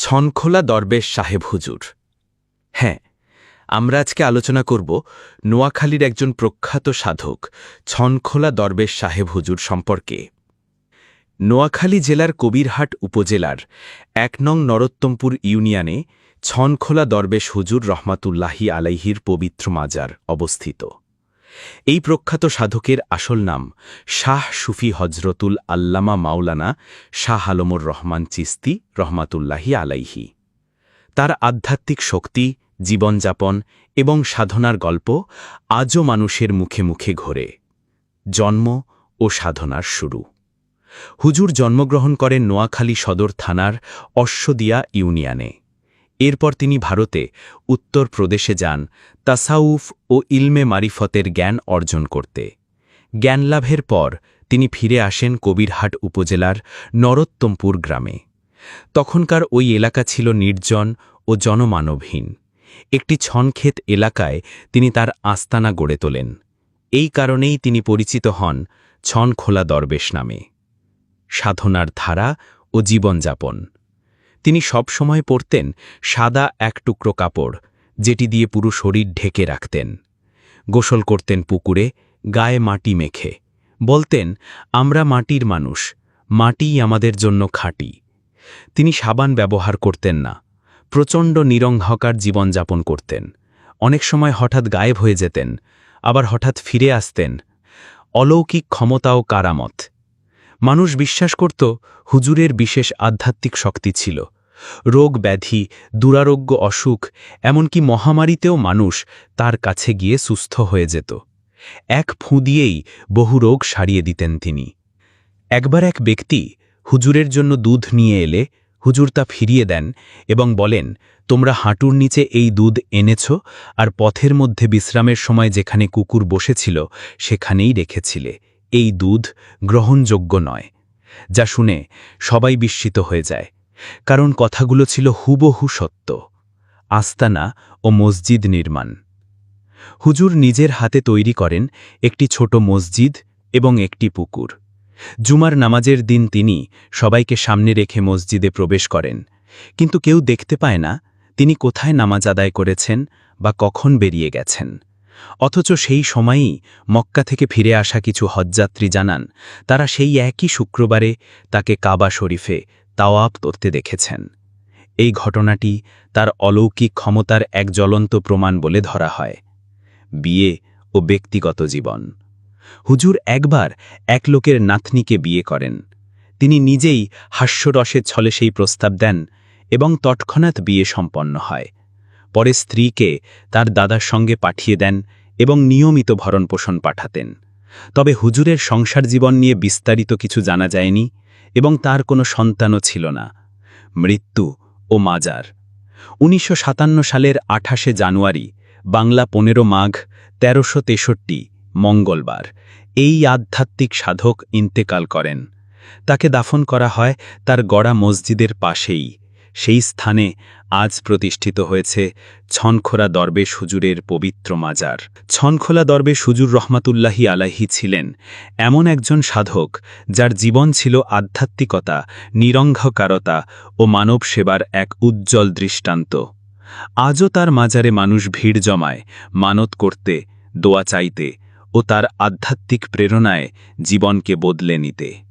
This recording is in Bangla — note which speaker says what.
Speaker 1: ছনখোলা দরবেশ সাহেব হুজুর। হ্যাঁ আমরা আজকে আলোচনা করব নোয়াখালীর একজন প্রখ্যাত সাধক, ছনখোলা দরবেশ সাহেব হুজুর সম্পর্কে। নোয়াখালী জেলার কবিরহাট উপজেলার এক নং নরোত্তমপুর ইউনিয়নে ছনখোলা দরবেশ হুজুর রহমাতুল্লাহি আলাইহির পবিত্র মাজার অবস্থিত। এই প্রখ্যাত সাধকের আসল নাম শাহ সুফি হজরতুল আল্লামা মাওলানা শাহ আলমুর রহমান চিস্তি রহমাতুল্লাহি আলাইহি। তার আধ্যাত্মিক শক্তি, জীবনযাপন এবং সাধনার গল্প আজও মানুষের মুখে মুখে ঘোরে। জন্ম ও সাধনার শুরু। হুজুর জন্মগ্রহণ করেন নোয়াখালী সদর থানার অশ্বদিয়া ইউনিয়নে। এরপর তিনি ভারতে উত্তর প্রদেশে যান, তাসাউফ ও ইলমে মারিফতের জ্ঞান অর্জন করতে। জ্ঞানলাভের পর তিনি ফিরে আসেন কবিরহাট উপজেলার নরোত্তমপুর গ্রামে। তখনকার ওই এলাকা ছিল নির্জন ও জনমানবহীন। একটি ছনক্ষেত এলাকায় তিনি তার আস্তানা গড়ে তোলেন। এই কারণেই তিনি পরিচিত হন ছনখোলা দরবেশ নামে। সাধনার ধারা ও জীবনযাপন। তিনি সবসময় পরতেন সাদা এক টুকরো কাপড়, যেটি দিয়ে পুরো শরীর ঢেকে রাখতেন। গোসল করতেন পুকুরে, গায়ে মাটি মেখে। বলতেন, আমরা মাটির মানুষ, মাটিই আমাদের জন্য খাঁটি। তিনি সাবান ব্যবহার করতেন না, প্রচণ্ড নিরঙ্ঘকার জীবনযাপন করতেন। অনেক সময় হঠাৎ গায়েব হয়ে যেতেন, আবার হঠাৎ ফিরে আসতেন। অলৌকিক ক্ষমতা ও কারামত। মানুষ বিশ্বাস করত, হুজুরের বিশেষ আধ্যাত্মিক শক্তি ছিল। রোগ ব্যাধি, দুরারোগ্য অসুখ, এমনকি মহামারীতেও মানুষ তার কাছে গিয়ে সুস্থ হয়ে যেত। এক ফুঁ দিয়েই বহু রোগ সারিয়ে দিতেন তিনি। একবার এক ব্যক্তি হুজুরের জন্য দুধ নিয়ে এলে, হুজুর তা ফিরিয়ে দেন এবং বলেন, তোমরা হাঁটুর নিচে এই দুধ এনেছ আর পথের মধ্যে বিশ্রামের সময় যেখানে কুকুর বসেছিল, সেখানেই রেখেছিলে। এই দুধ গ্রহণযোগ্য নয়, যা শুনে সবাই বিস্মিত হয়ে যায়, কারণ কথাগুলো ছিল হুবহু সত্য, আস্তানা ও মসজিদ নির্মাণ। হুজুর নিজের হাতে তৈরি করেন একটি ছোট মসজিদ এবং একটি পুকুর। জুমার নামাজের দিন তিনি সবাইকে সামনে রেখে মসজিদে প্রবেশ করেন, কিন্তু কেউ দেখতে পায় না তিনি কোথায় নামাজ আদায় করেছেন বা কখন বেরিয়ে গেছেন। অথচ সেই সময়ই মক্কা থেকে ফিরে আসা কিছু হজযাত্রী জানান, তারা সেই একই শুক্রবারে তাকে কাবা শরীফে তাওয়াব করতে দেখেছেন। এই ঘটনাটি তার অলৌকিক ক্ষমতার এক জ্বলন্ত প্রমাণ বলে ধরা হয়। বিয়ে ও ব্যক্তিগত জীবন। হুজুর একবার এক লোকের নাতনিকে বিয়ে করেন। তিনি নিজেই হাস্যরসের ছলে সেই প্রস্তাব দেন এবং তৎক্ষণাৎ বিয়ে সম্পন্ন হয়। পরে স্ত্রীকে তার দাদার সঙ্গে পাঠিয়ে দেন এবং নিয়মিত ভরণপোষণ পাঠাতেন। তবে হুজুরের সংসার জীবন নিয়ে বিস্তারিত কিছু জানা যায়নি এবং তার কোনো সন্তানও ছিল না। মৃত্যু ও মাজার। উনিশশো সাতান্ন সালের আঠাশে জানুয়ারি, বাংলা পনেরো মাঘ, তেরোশো তেষট্টি, মঙ্গলবার, এই আধ্যাত্মিক সাধক ইন্তেকাল করেন। তাকে দাফন করা হয় তার গড়া মসজিদের পাশেই। সেই স্থানে আজ প্রতিষ্ঠিত হয়েছে ছনখোলা দরবেশ হুজুরের পবিত্র মাজার। ছনখোলা দরবেশ হুজুর রহমাতুল্লাহি আলাহি ছিলেন এমন একজন সাধক যার জীবন ছিল আধ্যাত্মিকতা নিরঙ্ঘকারতা ও মানব সেবার এক উজ্জ্বল দৃষ্টান্ত। আজও তার মাজারে মানুষ ভিড় জমায়, মানত করতে, দোয়া চাইতে ও তার আধ্যাত্মিক প্রেরণায় জীবনকে বদলে নিতে।